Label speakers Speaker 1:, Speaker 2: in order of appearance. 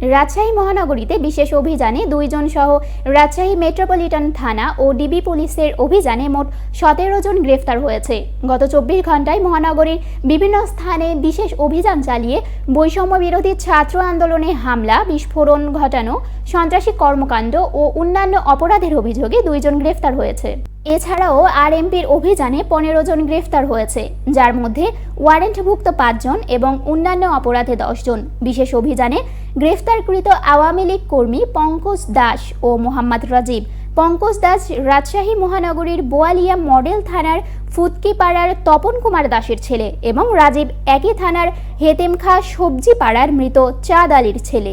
Speaker 1: রাজশাহী মহানগরীতে বিশেষ অভিযানে দুইজন সহ রাজশাহী মেট্রোপলিটন থানা ও ডিবি পুলিশের অভিযানে মোট সতেরো জন গ্রেফতার হয়েছে। গত চব্বিশ ঘন্টায় মহানগরীর বিভিন্ন স্থানে বিশেষ অভিযান চালিয়ে বৈষম্য বিরোধী ছাত্র আন্দোলনে হামলা, বিস্ফোরণ ঘটানো, সন্ত্রাসী কর্মকাণ্ড ও অন্যান্য অপরাধের অভিযোগে দুইজন গ্রেফতার হয়েছে। এছাড়াও আরএমপির অভিযানে পনেরো জন গ্রেফতার হয়েছে, যার মধ্যে ওয়ারেন্টভুক্ত পাঁচজন এবং অন্যান্য অপরাধে দশজন বিশেষ অভিযানে গ্রেফতারকৃত আওয়ামী লীগ কর্মী পঙ্কজ দাস ও মোহাম্মদ রাজীব। পঙ্কজ দাস রাজশাহী মহানগরীর বোয়ালিয়া মডেল থানার ফুতকিপাড়ার তপন কুমার দাসের ছেলে এবং রাজীব একই থানার হেতেমখা সবজি পাড়ার মৃত চাঁদ আলীর ছেলে।